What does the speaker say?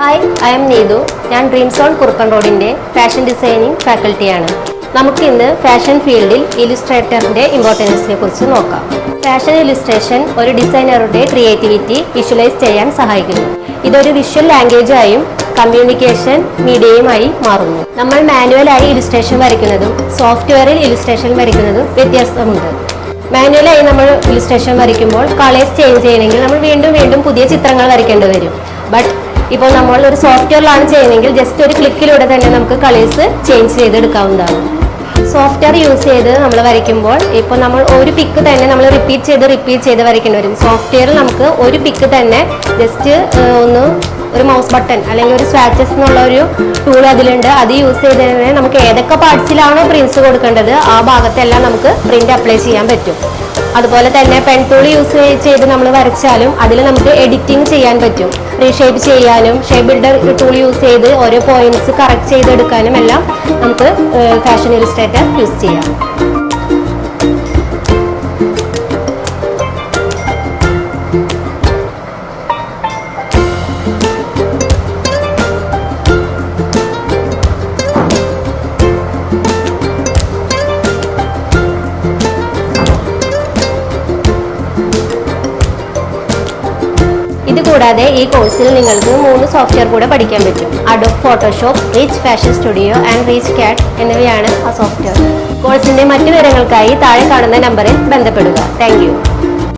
Hi I M Neethu ഞാൻ dream zone Kuruppan റോഡിന്റെ fashion designing ഫാക്കൽറ്റിയാണ് നമുക്ക് ഇന്ന് ഫാഷൻ ഫീൽഡിൽ ഇലുസ്ട്രേറ്ററിന്റെ ഇമ്പോർട്ടൻസിനെ കുറിച്ച് നോക്കാം. ഫാഷൻ ഇലുസ്ട്രേഷൻ ഒരു ഡിസൈനറുടെ ക്രിയേറ്റിവിറ്റി വിഷ്വലൈസ് ചെയ്യാൻ സഹായിക്കുന്നു. ഇതൊരു വിഷ്വൽ ലാംഗ്വേജായും കമ്മ്യൂണിക്കേഷൻ മീഡിയയുമായി മാറുന്നു. നമ്മൾ മാനുവലായി ഇലുസ്ട്രേഷൻ വരയ്ക്കുന്നതും സോഫ്റ്റ്വെയറിൽ ഇലുസ്ട്രേഷൻ വരയ്ക്കുന്നതും വ്യത്യാസമുണ്ട്. മാനുവലായി നമ്മൾ ഇലുസ്ട്രേഷൻ വരയ്ക്കുമ്പോൾ കളേഴ്സ് ചേഞ്ച് ചെയ്യണമെങ്കിൽ നമ്മൾ വീണ്ടും വീണ്ടും പുതിയ ചിത്രങ്ങൾ വരയ്ക്കേണ്ടി വരും. ബട്ട് ഇപ്പോൾ നമ്മൾ ഒരു സോഫ്റ്റ്വെയറിലാണ് ചെയ്യുന്നതെങ്കിൽ ജസ്റ്റ് ഒരു ക്ലിക്കിലൂടെ തന്നെ നമുക്ക് കളേഴ്സ് ചേഞ്ച് ചെയ്തെടുക്കാവുന്നതാണ്. സോഫ്റ്റ്വെയർ യൂസ് ചെയ്ത് നമ്മൾ വരയ്ക്കുമ്പോൾ ഇപ്പോൾ നമ്മൾ ഒരു പിക്ക് തന്നെ നമ്മൾ റിപ്പീറ്റ് ചെയ്ത് റിപ്പീറ്റ് ചെയ്ത് വരയ്ക്കേണ്ടി വരും. സോഫ്റ്റ്വെയറിൽ നമുക്ക് ഒരു പിക്ക് തന്നെ ജസ്റ്റ് ഒന്ന് ഒരു മൗസ് ബട്ടൺ അല്ലെങ്കിൽ ഒരു സ്വാച്ചസ് എന്നുള്ള ഒരു ടൂൾ അതിലുണ്ട്. അത് യൂസ് ചെയ്ത് തന്നെ നമുക്ക് ഏതൊക്കെ പാർട്സിലാണോ പ്രിൻസ് കൊടുക്കേണ്ടത് ആ ഭാഗത്തെല്ലാം നമുക്ക് പ്രിന്റ് അപ്ലൈ ചെയ്യാൻ പറ്റും. അതുപോലെ തന്നെ പെൻ ടൂൾ യൂസ് ചെയ്ത് നമ്മൾ വരച്ചാലും അതിൽ നമുക്ക് എഡിറ്റിംഗ് ചെയ്യാൻ പറ്റും. റീഷേപ്പ് ചെയ്യാനും ഷേപ്പ് ബിൽഡർ ടൂൾ യൂസ് ചെയ്ത് ഓരോ പോയിന്റ്സ് കറക്റ്റ് ചെയ്തെടുക്കാനും എല്ലാം നമുക്ക് ഫാഷൻ ഇലിസ്ട്രേറ്റർ യൂസ് ചെയ്യാം. ഇത് കൂടാതെ ഈ കോഴ്സിൽ നിങ്ങൾക്ക് മൂന്ന് സോഫ്റ്റ്വെയർ കൂടെ പഠിക്കാൻ പറ്റും. Adobe Photoshop Reach Fashion Studio and Reach CAD എന്നിവയാണ് ആ സോഫ്റ്റ്വെയർ കോഴ്സിന്റെ മറ്റു വിവരങ്ങൾക്കായി താഴെ കാണുന്ന നമ്പറിൽ ബന്ധപ്പെടുക. താങ്ക്